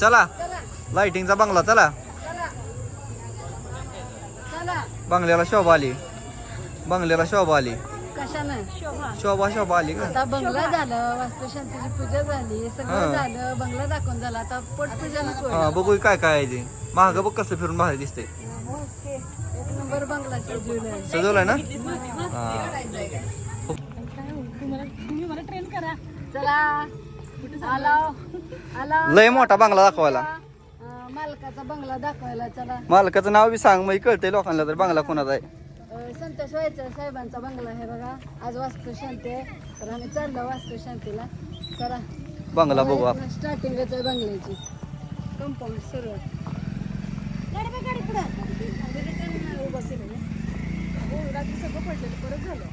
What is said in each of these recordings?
चला. लाइटिंगचा बंगला चला. बंगल्याला शोभा आली. बंगल्याला शोभा आली. कशानं? शोभा शोभा आली का? आता बंगला झालं वास्तुशांतीची पूजा झाली हा. सगळं झालं बंगला दाखवून झाला. आता पोटपूजा हा बघू काय काय आहे ते. महाग बघ कसं फिरून दिसतंय. एक नंबर बंगला सजवलाय सजवलाय ना? हा. चला. लय मोठा बंगला दाखवायला. मालकाचा बंगला दाखवायला चला. मालकाचं नाव बी सांग मग कळतंय लोकांना तर बंगला कोणाचा आहे. संतोष व्हायचं साहेबांचा बंगला आहे बघा. आज वास्तुशांती आहे तर आम्ही चाललो वास्तुशांतीला चला. बंगला बघू आपण. स्टार्टिंगच आहे बंगल्याची. कंपाऊंड सुरू आहे. गाडी बघ, गाडी पुढं. आधी रिटर्न उभं केलं ना. हो, रात्री सगळं पडलेलं, परत झालं.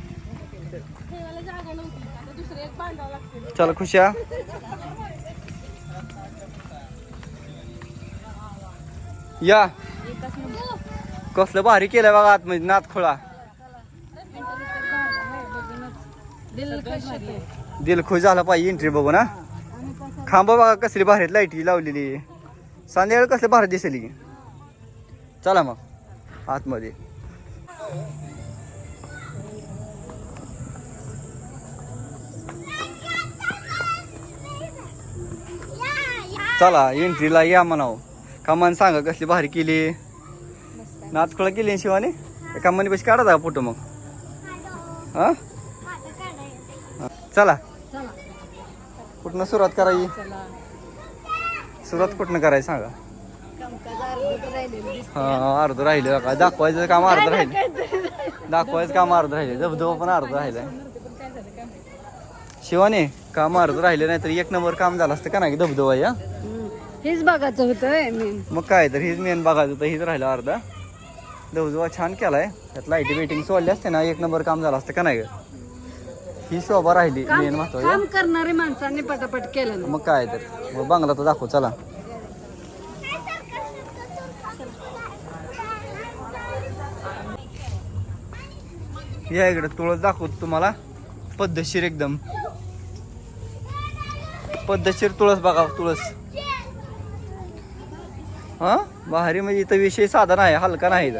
ठेवायला जागा नव्हती. चल खुशा या. कसलं भारी केलं बघा आतमध्ये म्हणजे नात खोळा दिल खुश झाला पाहिजे एंट्री बघू ना खांब बघा कसली भारी लाईटी लावलेली. संध्याकाळी कसली भारी दिसली. चला मग आतमध्ये. चला एंट्रीला या म्हणाव. कामान सांगा कसली भारी केली. नाचखोळा केली शिवानी? कामाने पैसे काढा जा फोटो मग. हा. चला. कुठनं सुरुवात करायची? सुरुवात कुठनं करायची सांगा. हा अर्ध राहिलं. का दाखवायचं काम अर्ध राहिलं. दाखवायचं? काम अर्ध राहिले. धबधबा पण अर्ध राहिलाय पण काय झालं काय माहिती. शिवाने काम अर्ध राहिले नाही तर एक नंबर काम झालं असतं का नाही धबधबा या. हेच बघायचं होतं मेन मग काय तर हीच मेन बघायचं होतं हीच राहिलं अर्धा. धबधबा छान केलाय. त्यात लाईटी बिटिंग सोडली असते ना एक नंबर काम झालं असतं का नाही? ही शोभा राहिली मेन महत्वाची काम करणारे माणसांनी पटापट केलं ना. मग काय तर मग बंगला तर दाखव चला. या इकडे तुळस दाखवतो तुम्हाला पद्धतशीर एकदम. पद्धतशीर तुळस बघा तुळस. हा? भारी म्हणजे इथं विषय साधा नाही हलका नाही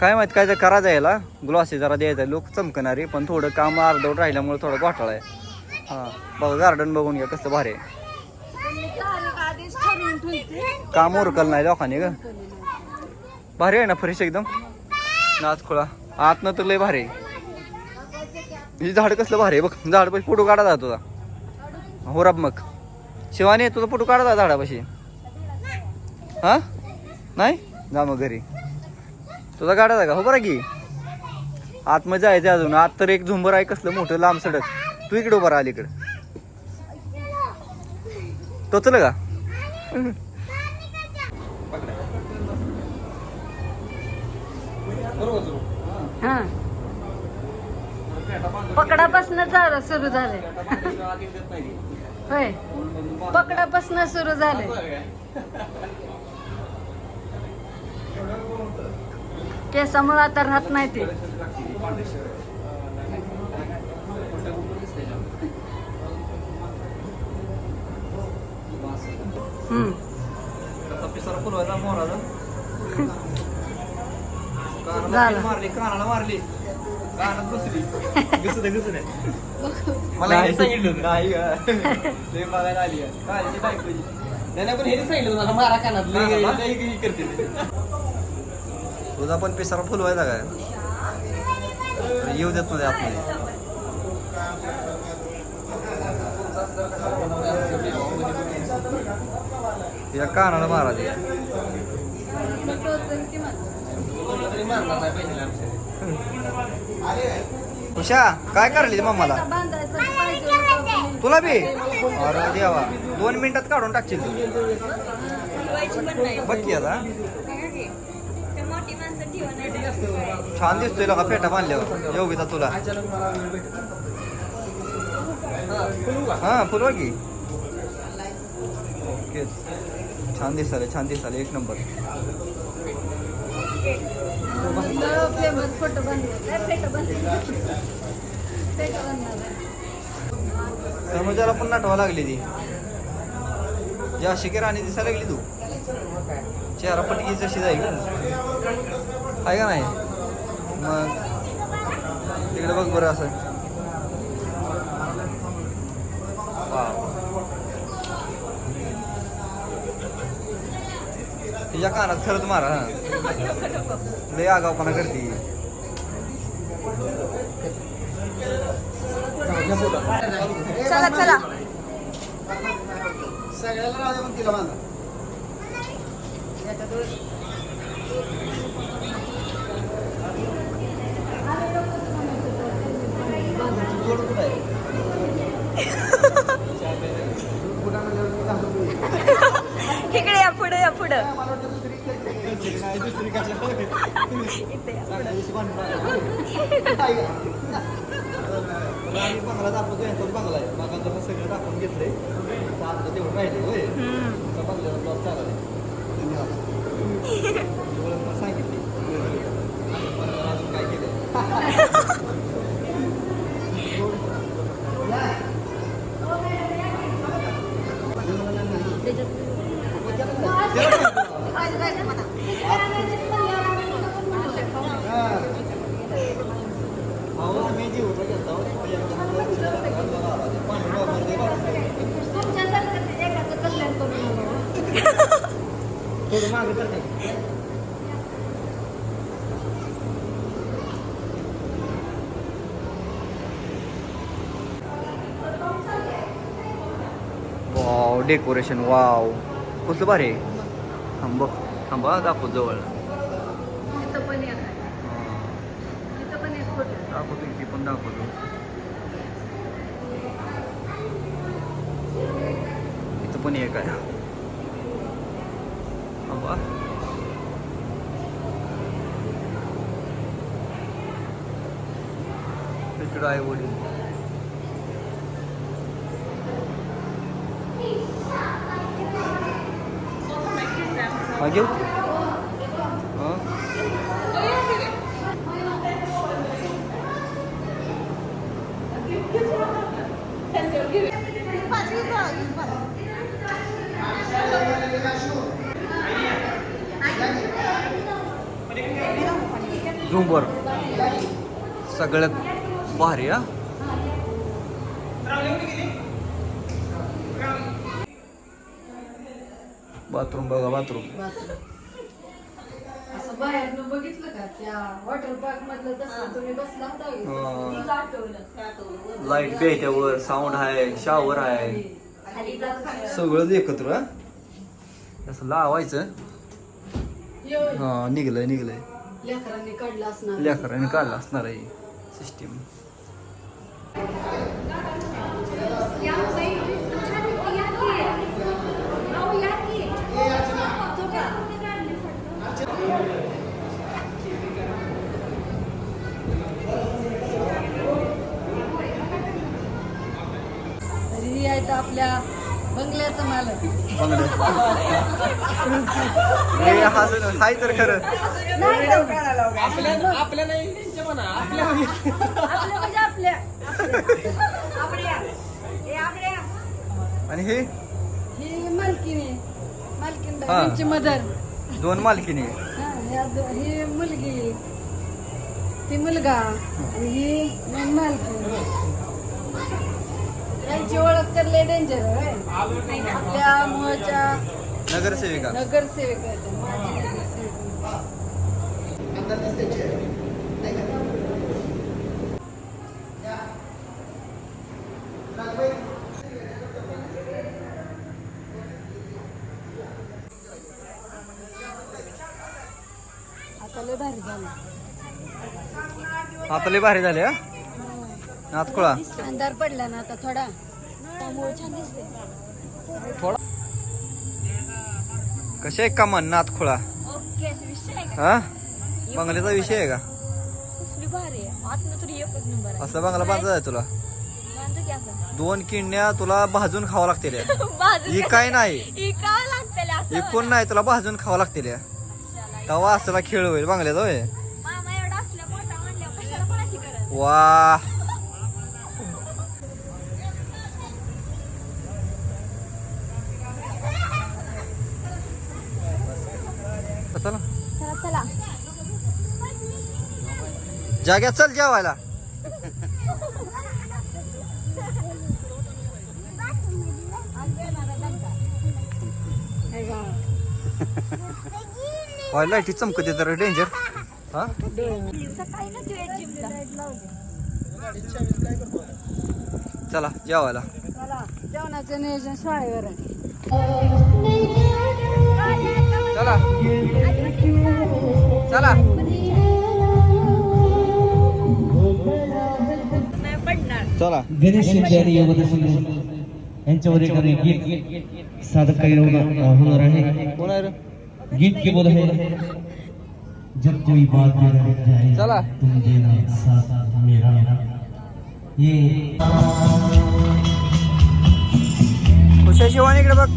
काय माहीत काय तर करा जायला ग्लॉसी जरा द्यायचा लोक चमकणारे पण थोडं काम अर्धवट राहिल्यामुळे थोडं घोटाळा आहे. हा बघा गार्डन बघून घ्या कसं भारी आहे. काम उरकल नाही लोकांनी ग. भारी आहे ना फ्रेश एकदम. नाच खोळा. आतनं तर लय भारी ही झाड कसलं भारी आहे बघ. झाड पण फोटो काढा जा तुझा. हो रब मग. शिवानी तुझा फोटो काढा जा झाडापाशी. हा? नाही? जा मग घरी. तुझा काढा का? हो बरं की. आतमध्ये जायचं अजून. आत तर एक झुंबर आहे कसलं मोठं लांब सडक. तू इकडे उभा राहा इकडं टोचलं का? हा. पकडापासून झालं सुरू झालंय. होय. पकडापासून सुरू झालंय. केसामुळे आता राहत नाही ते. झालं. मारली कानाला मारली. मला हे सांगितलं. नाही. लय बघायला आली. त्याने पण हे सांगितलं मला. मारा कानात. करते ते. तुझा पण पिसारा फुलवायचा काय? येऊ देत मध्ये आतमध्ये या कानाला मारायचे तरी मारणार नाही पाहिजे आमच्या. उषा काय करली मम्माला तुला बी? अरे देवा दोन मिनिटात काढून टाकशील तू. बघ की आता. छान दिसतोय का फेटा बांधल्यावर. योगिता तुला. हा फुलवा की. ओके. छान दिसाले छान दिसाले एक नंबर. फेमस फोटो तनुजाला पण नाटवा लागली ती. जी अशी की राणी दिसायला लागली तू. चेहरा पटकी जशी जाईल आहे का नाही? मग तिकडे बघ बरं असं. तिच्या कानात खरंच मारा हा. लय आगावपणा करते. चला चला. सगळ्याला राहू पण तिला बांधा या. बंगला दाखवतो यांचाच बंगला आहे बागांचं सगळं दाखवून घेतलंय आता तेवढं राहिले होय. त्या बंगल्याचा ब्लॉग चालला सांगितली अजून काय केलं थोडं मागे तर वाव डेकोरेशन वाव कसलं भारी आहे. थांब थांबा दाखव जवळ. दाखवतो इथे पण दाखवतो. इथं पण एक आहे. थांबा इकडं आहे वडील हा घेऊ हा झुंबर सगळ्यात भारी हा? बाथरूम बघा बाथरूम. असं बाहेरनं बघितलं का? त्या वॉटर पार्क मधलं तसं तुम्ही बसला होता की? तीच आठवलं. लाइट बी आहे त्यावर साऊंड आहे शावर आहे. सगळंच एकत्र हा? असं लावायचं. हा निघलंय निघलंय. लेकरांनी काढलं असणार. लेकरांनी काढलं असणार आहे सिस्टीम ही आपल्या बंगल्याचं मालक. हे हसून हाय तर खरं. आपल्या आपल्या नाही त्यांच्या म्हणा. आपल्या आपल्या म्हणजे आपल्या. आपल्या. हे आपल्या. आणि हे? ही मालकीने. मालकीन हा. त्यांची मदर. दोन मालकीने. ही मुलगी. ती मुलगा. आणि ही मालकी. यांची ओळख तर लय डेंजर आहे आपल्या मुळच्या नगरसेविका. नगरसेविका आहेत त्या, माजी नगरसेविका. आता लय भारी झालं. आता लय भारी झाले हा? नातकुळा? अंधार पडला ना आता थोडा. त्यामुळे छान दिसते थोडा? कसे का मन नातखुळा हा? बंगल्याचा विषय आहे का? असला बंगला बांधता आहे तुला? असं? दोन किडण्या तुला भाजून खावं लागतील. ही काय नाही. इकावं लागतं असं? ही कोण नाही तुला भाजून खावं लागतील. या. तेव्हा असला खेळ होईल बंगल्याचा होय. मामा जाग्या चल जेवायला. हे बघा. वाय लाईटी चमकते तर डेंजर हा? चला जेवायला. जेवणाचं नियोजन शाळेवर आहे. चला. गणेश शिंदे आणि योगदा शिंदे यांच्यावर एक गीत सादर काही होणार आहे. आहे? गीत के बोल है? जब कोई बात मेरा जाए चला. तुम देना साथ मेरा। ये इकडे बघ.